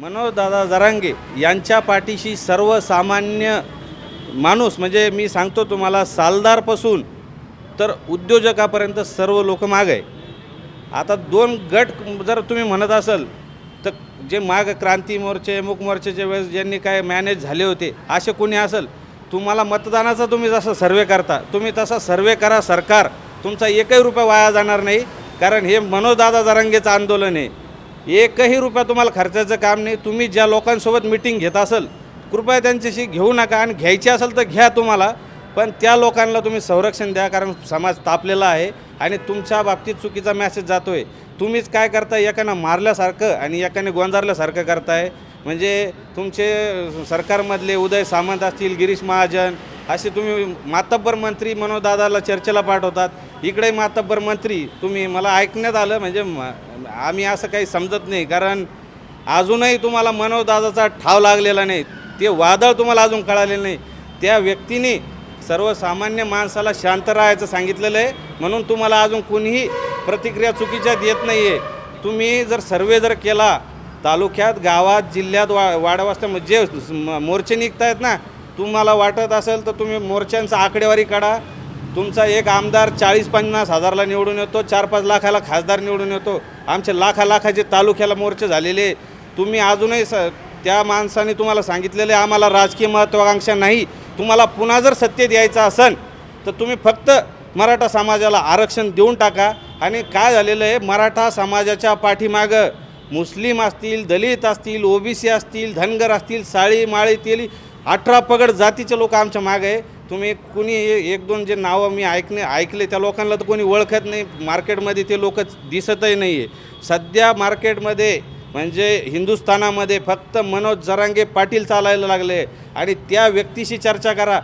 मनोजदादा जरांगे यांच्या पाठीशी सर्वसामान्य माणूस म्हणजे मी सांगतो तुम्हाला सालदारपासून तर उद्योजकापर्यंत सर्व लोक माग आहे. आता दोन गट जर तुम्ही म्हणत असाल तर जे माग क्रांती मोर्चे मुक मोर्चेच्या वेळेस ज्यांनी काय मॅनेज झाले होते असे कोणी असेल तुम्हाला मतदानाचा तुम्ही जसा सर्वे करता तुम्ही तसा सर्वे करा सरकार तुमचा एकही रुपया वाया जाणार नाही कारण हे मनोजदादा जरांगेचं आंदोलन आहे. एकही रुपया तुम्हाला खर्चाचं काम नाही. तुम्ही ज्या लोकांसोबत मिटिंग घेत असाल कृपया त्यांच्याशी घेऊ नका आणि घ्यायची असेल तर घ्या तुम्हाला. पण त्या लोकांना तुम्ही संरक्षण द्या कारण समाज तापलेला आहे आणि तुमच्या बाबतीत चुकीचा मॅसेज जातो आहे तुम्हीच काय करताय? एकानं मारल्यासारखं आणि एकाने गोंजारल्यासारखं करताय. म्हणजे तुमचे सरकारमधले उदय सामंत असतील गिरीश महाजन असे तुम्ही मातब्बर मंत्री मनोदादाला चर्चेला पाठवतात. इकडे मातब्बर मंत्री तुम्ही मला ऐकण्यात आलं म्हणजे म- आम्ही असं काही समजत नाही कारण अजूनही तुम्हाला मनोजदादाचा ठाव लागलेला नाही. ते वादळ तुम्हाला अजून कळालेलं नाही. त्या व्यक्तीने सर्वसामान्य माणसाला शांत राहायचं सांगितलेलं आहे. म्हणून तुम्हाला अजून कोणीही प्रतिक्रिया चुकीच्या देत नाही आहे तुम्ही जर सर्वे जर केला तालुक्यात गावात जिल्ह्यात वा वाडावस्त्या जे मोर्चे निघत आहेत ना तुम्हाला वाटत असेल तर तुम्ही मोर्चांचा आकडेवारी काढा. तुमचा एक आमदार चाळीस पन्नास हजारला निवडून येतो चार पाच लाखाला खासदार निवडून येतो. आमचे लाखा लाखाचे तालुक्याला मोर्चे झालेले. तुम्ही अजूनही स त्या माणसाने तुम्हाला सांगितलेले आम्हाला राजकीय महत्त्वाकांक्षा नाही. तुम्हाला पुन्हा जर सत्य द्यायचं असेल तर तुम्ही फक्त मराठा समाजाला आरक्षण देऊन टाका. आणि काय झालेलं आहे मराठा समाजाच्या पाठीमागं मुस्लिम असतील दलित असतील ओबीसी असतील धनगर असतील साळी माळी तेली अठरा पगड जातीचे लोक आमच्या मागे आहे. तुम्ही कुणी एक दोन जे नावं मी ऐकणे ऐकले त्या लोकांना तर कोणी ओळखत नाही. मार्केटमध्ये ते लोक दिसतही नाही आहे सध्या मार्केटमध्ये म्हणजे हिंदुस्थानामध्ये फक्त मनोज जरांगे पाटील चालायला लागले. आणि त्या व्यक्तीशी चर्चा करा.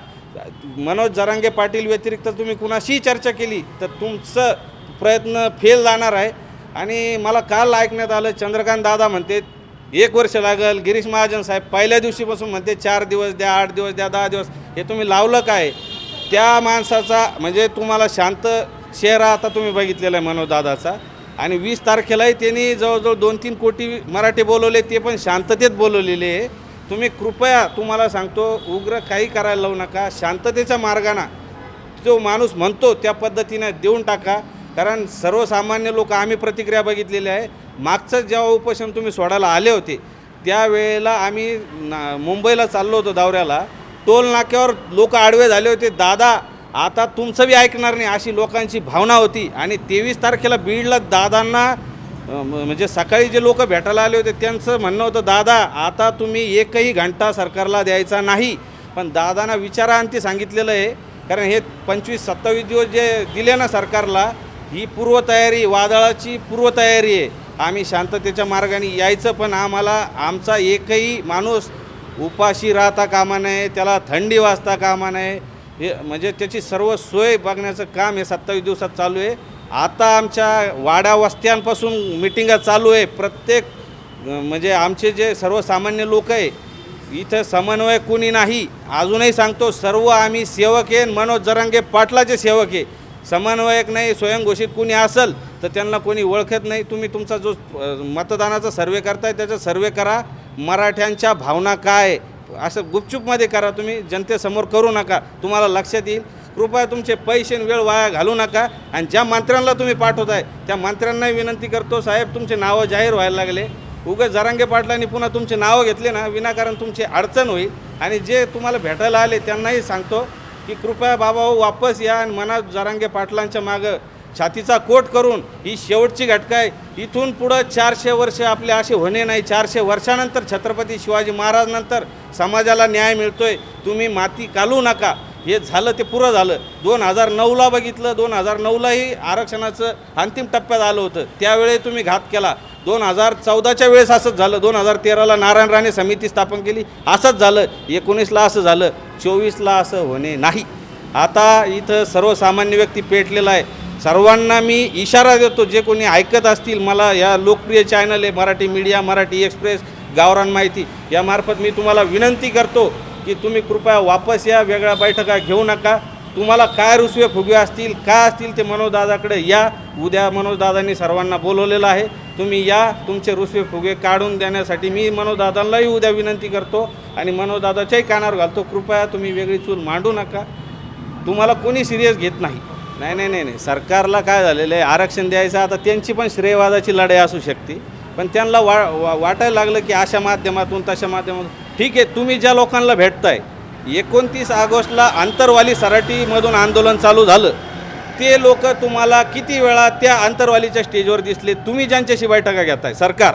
मनोज जरांगे पाटील व्यतिरिक्त तुम्ही कुणाशीही चर्चा केली तर तुमचं प्रयत्न फेल जाणार आहे. आणि मला काल ऐकण्यात आलं चंद्रकांत दादा म्हणते एक वर्ष लागल गिरीश महाजन साहेब पहिल्या दिवशीपासून म्हणते चार दिवस द्या आठ दिवस द्या दहा दिवस. हे तुम्ही लावलं काय? त्या माणसाचा म्हणजे तुम्हाला शांत चेहरा आता तुम्ही बघितलेला आहे मनोदादाचा आणि वीस तारखेलाही त्यांनी जवळजवळ दोन तीन कोटी मराठी बोलवले ते पण शांततेत बोलवलेले आहे. तुम्ही कृपया तुम्हाला सांगतो उग्र काही करायला लावू नका शांततेच्या मार्गानं जो माणूस म्हणतो त्या पद्धतीनं देऊन टाका. कारण सर्वसामान्य लोक आम्ही प्रतिक्रिया बघितलेली आहे. मागचं जेव्हा उपोषण तुम्ही सोडायला आले होते त्यावेळेला आम्ही ना मुंबईला चाललो होतो दौऱ्याला. टोल नाक्यावर लोक आडवे झाले होते. दादा आता तुमचं बी ऐकणार नाही अशी लोकांची भावना होती. आणि तेवीस तारखेला बीडला दादांना म्हणजे सकाळी जे लोक भेटायला आले होते त्यांचं म्हणणं होतं दादा आता तुम्ही एकही घंटा सरकारला द्यायचा नाही. पण दादांना विचारांती ते सांगितलेलं आहे. कारण हे पंचवीस सत्तावीस दिवस जे दिले ना सरकारला ही पूर्वतयारी वादळाची पूर्वतयारी आहे. आम्ही शांततेच्या मार्गाने यायचं पण आम्हाला आमचा एकही माणूस उपाशी राहता कामा नये त्याला थंडी वाजता कामा नये. हे म्हणजे त्याची सर्व सोय बघण्याचं काम हे सत्तावीस दिवसात चालू आहे. आता आमच्या वाड्या वस्त्यांपासून मिटिंगा चालू आहे. प्रत्येक म्हणजे आमचे जे सर्वसामान्य लोक आहे इथं समन्वय कुणी नाही. अजूनही सांगतो सर्व आम्ही सेवक आहे. मनोज जरांगे पाटलाचे सेवक आहे. समन्वयक नाही स्वयंघोषित कोणी असेल तर त्यांना कोणी ओळखत नाही. तुम्ही तुमचा जो मतदानाचा सर्वे करताय त्याचा सर्वे करा. मराठ्यांच्या भावना काय? असं गुपचूपमध्ये करा तुम्ही. जनतेसमोर करू नका. तुम्हाला लक्षात येईल. कृपया तुमचे पैसे आणि वेळ वाया घालू नका. आणि ज्या मंत्र्यांना तुम्ही पाठवताय त्या मंत्र्यांनाही विनंती करतो साहेब तुमचे नावं जाहीर व्हायला लागले. उगं जरांगे पाटलांनी पुन्हा तुमचे नावं घेतले ना विनाकारण तुमची अडचण होईल. आणि जे तुम्हाला भेटायला आले त्यांनाही सांगतो की कृपया बाबा हो वापस या आणि मनात जरांगे पाटलांच्या मागं छातीचा कोट करून ही शेवटची घटका आहे. इथून पुढं चारशे वर्ष आपले असे होणे नाही. चारशे वर्षानंतर छत्रपती शिवाजी महाराजनंतर समाजाला न्याय मिळतोय. तुम्ही माती कालू नका. हे झालं ते पुरं झालं. दोन हजार नऊला बघितलं. दोन हजार नऊलाही आरक्षणाचं अंतिम टप्प्यात आलं होतं. त्यावेळी तुम्ही घात केला. दोन हजार चौदाच्या वेळेस असंच झालं. दोन हजार तेराला नारायण राणे समिती स्थापन केली. असंच झालं. एकोणीसला असं झालं. चोवीसला असं होणे नाही. आता इथं सर्वसामान्य व्यक्ती पेटलेला आहे. सर्वांना मी इशारा देतो जे कोणी ऐकत असतील मला या लोकप्रिय चॅनल आहे मराठी मीडिया मराठी एक्सप्रेस गावरान माहिती यामार्फत मी तुम्हाला विनंती करतो की तुम्ही कृपया वापस या वेगळ्या बैठका घेऊ नका. तुम्हाला काय रुसवे फुगे असतील काय असतील ते मनोजदादाकडे या. उद्या मनोजदादांनी सर्वांना बोलवलेलं आहे. तुम्ही या तुमचे रुसवे फुगे काढून देण्यासाठी मी मनोजदादांनाही उद्या विनंती करतो आणि मनोजदादाच्याही कानावर घालतो. कृपया तुम्ही वेगळी चूल मांडू नका. तुम्हाला कोणी सिरियस घेत नाही. नाही नाही नाही नाही. सरकारला काय झालेलं आहे? आरक्षण द्यायचं आता त्यांची पण श्रेयवादाची लढाई असू शकते. पण त्यांना वा वा वाटायला लागलं की अशा माध्यमातून तशा माध्यमातून. ठीक आहे तुम्ही ज्या लोकांना भेटताय एकोणतीस ऑगस्टला आंतरवाली सराटीमधून आंदोलन चालू झालं. ते लोक तुम्हाला किती वेळा त्या आंतरवालीच्या स्टेजवर दिसले तुम्ही ज्यांच्याशी बैठका घेताय? सरकार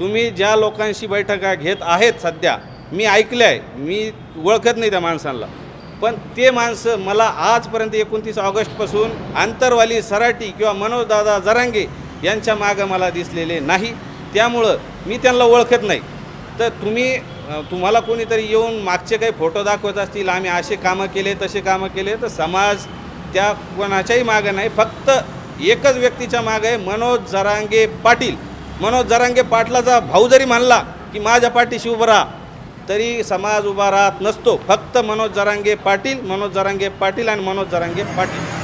तुम्ही ज्या लोकांशी बैठका घेत आहेत सध्या मी ऐकले आहे मी ओळखत नाही त्या माणसांना. पण ते माणसं मला आजपर्यंत एकोणतीस ऑगस्टपासून आंतरवाली सराटी किंवा मनोजदादा जरांगे यांच्या मागं मला दिसलेले नाही. त्यामुळं मी त्यांना ओळखत नाही. तर तुम्ही तुम्हाला कोणीतरी येऊन मागचे काही फोटो दाखवत असतील आम्ही असे कामं केले तसे कामं केले तर समाज त्या कोणाच्याही मागं नाही फक्त एकच व्यक्तीच्या मागं आहे मनोज जरांगे पाटील. मनोज जरांगे पाटलाचा भाऊ जरी म्हणला की माझ्या पाठीशी उभं राहा तरी समाज उभा राहत नसतो. फक्त मनोज जरांगे पाटील मनोज जरांगे पाटील आणि मनोज जरांगे पाटील.